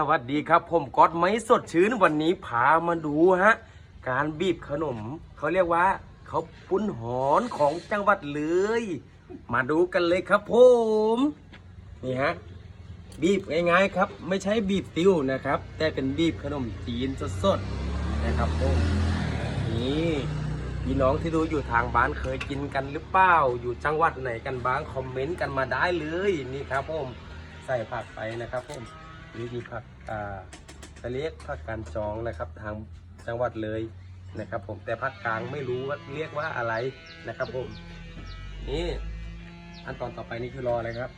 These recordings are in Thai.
สวัสดีครับผมก๊อตไม้สดชื้นวันนี้พามาดูฮะ การบีบขนม เขาเรียกว่าเขาปุ้นหอนของจังหวัดเลย มาดูกันเลยครับผมนี่ฮะบีบง่ายๆครับ ไม่ใช่บีบติ้วนะครับ แต่เป็นบีบขนมจีนสดๆนะครับผมนี่พี่น้องที่ดูอยู่ทางบ้านเคยกินกันหรือเปล่าอยู่จังหวัดไหนกันบ้างคอมเมนต์กันมาได้เลยนี่ครับผมใส่ผักไปนะครับผม นี่มีผักอ่าจะเรียกผักการจองนะครับทางจังหวัดเลยนะครับ ผมแต่ภาคกลางไม่รู้ว่าเรียกว่าอะไรนะครับ ผมนี่ขั้นตอนต่อไปนี่คือรออะไรครับ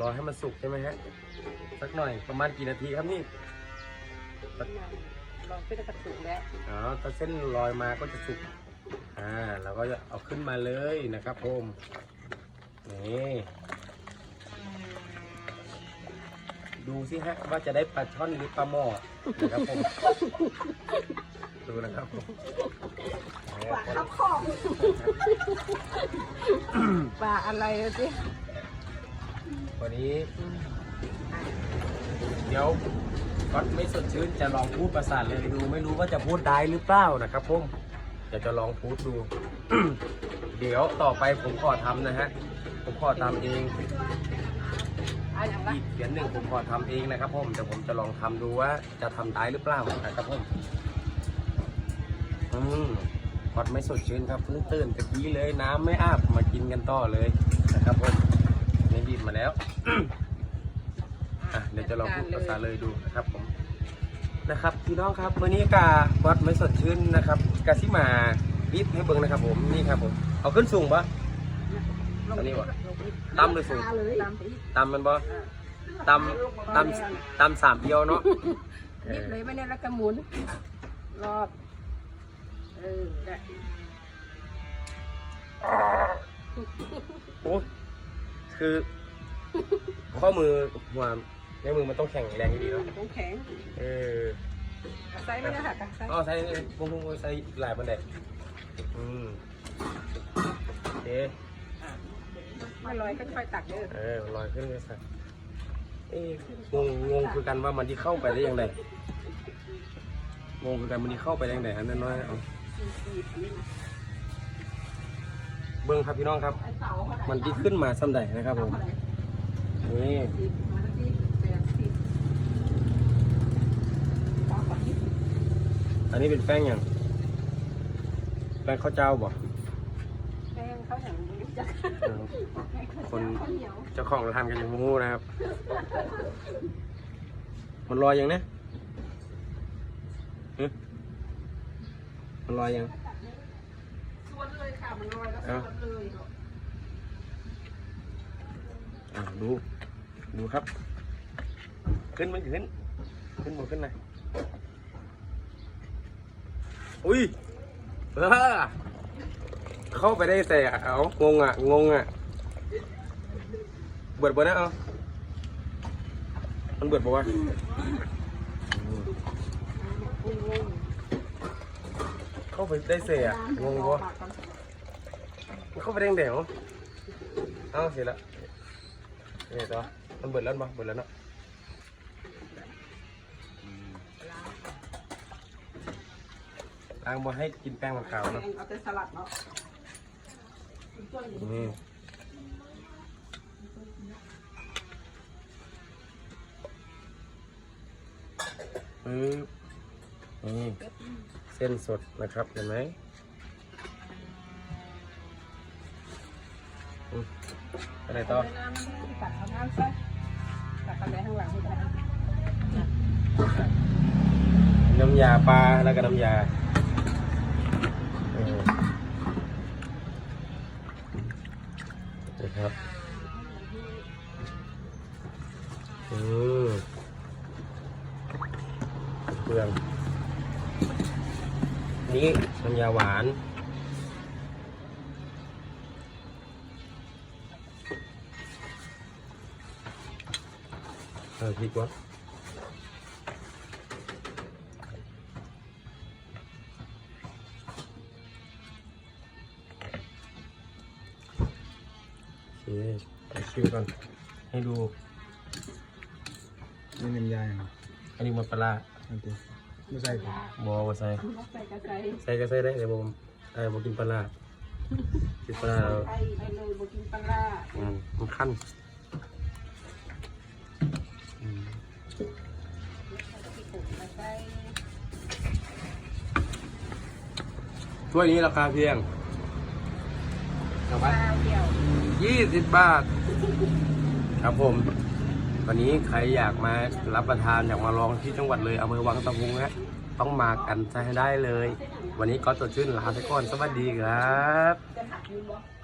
รอให้มันสุกใช่ไหมฮะสักหน่อยประมาณกี่นาทีครับนี่ลองเป็นกระสุนแล้วอ๋อถ้าเส้นลอยมาก็จะสุกอ่าเราก็จะเอาขึ้นมาเลยนะครับผมนี่ ดูสิฮะว่าจะได้ปลาช่อนหรือปลาหมอนะครับผม ดูนะครับผมปลาข้าวของปลาอะไรอะสิวันนี้ เดี๋ยวก็ไม่สดชื่นจะลองพูดภาษาเลยดู ไม่รู้ว่าจะพูดได้หรือเปล่านะครับผมจะจะลองพูดดู เดี๋ยวต่อไปผมขอทำนะฮะ ผมขอทำเอง อีกเขียนหนึ่งผมขอทำเองนะครับผมแต่ผมจะลองทำดูว่าจะทำได้หรือเปล่านะครับผมอืมกอดไม่สดชื่นครับเพิ่งตื่นตะกี้เลยน้ำไม่อาบมากินกันต่อเลยนะครับผมนี่บีบมาแล้ว อะเดี๋ยวจะลองพูดภาษาเลยดูนะครับผมนะครับพี่น้องครับวันนี้กาวัดไม่สดชื่นนะครับกาซิมาบีบให้เบิ่งนะครับผมนี่ครับผมเอาขึ้นสูงปะ อันนี้วะตำหรือสูงเลยตำมันปะตำตำตำสามเอียวเนาะเอนิดอเลยไม่ได้แล้วก็หมุนรอบเออได้โอ้คือข้อมือหัวในมือมันต้องแข็งแรงดีเนาะต้องแข็งเออไซส์ไม่ได้ค่ะไซส์อ๋อใช้พวกพวกใช้หลายบันไดอืมโอเค ไม่ลอยค่อยๆตักเด้อเออลอยขึ้นเลยสักเอ๊งงงงคือกันว่ามันที่เข้าไปได้ยังไงงงคือกันมันที่เข้าไปได้ยังไงอันน้อยเอาเบิ้งครับพี่น้องครับ มันที่ขึ้นมาซ้ำใดนะครับผมนี่อันนี้เป็นแป้งอย่างแป้งข้าวเจ้าบ่ เขาอย่างรู้จักเออคนเจ้าของร้านกันยังงูนะครับ มันลอยยังเนี่ยหึมันลอยยังส่วนเลยค่ะมันลอยแล้วเอ้าส่วนเลยอ่าดูดูครับ ขึ้นมันขึ้น ขึ้นหมดขึ้นหน่อยอุ้ยเออ เข้าไปได้แต่เอางงอะ งงอะ เบิดบ่นะเอามันเบิดบ่วะเข้าไปได้เสียงงบ่เข้าไปได้ยังเอาเสร็จแล้วนี่ตัวมันเบิดแล้วบ่เบิดแล้วเนาะล้างบ่ให้กินแป้งมันขาวเนาะเอาแต่สลัดเนาะ นี่ปึ๊บนี่เส้นสดนะครับเห็นไหมอืมอะไรต่อน้ำตักเอาน้ำซะตักอะไรข้างหลังให้ได้น้ำยาปลาแล้วก็น้ำยาเออ นะครับอืมเปลืองนี่น้ำยาหวานเออพริกวะ เคไปชิมก่อนให้ดูนี่น้ำยาอย่างอันนี้มันปลาร้าอันนี้ไม่ใส่ครับบอว่าใส่ใส่กระใส่ใส่ก็ใส่ได้แต่ผมไอ้บอกินปลาร้ากินปลาร้าแล้วไข่ไปเลยบกินปลาร้าอืมมันขั้นอืมถ้วยนี้ราคาเพียงเอาไปลาเดี ยี่สิบบาท ครับผม วันนี้ใครอยากมารับประทานอยากมาลองที่จังหวัดเลยอำเภอวังตะพุงฮะต้องมากันใช้ให้ได้เลย วันนี้ก็ตัวชื่นลาไปก่อนสวัสดีครับ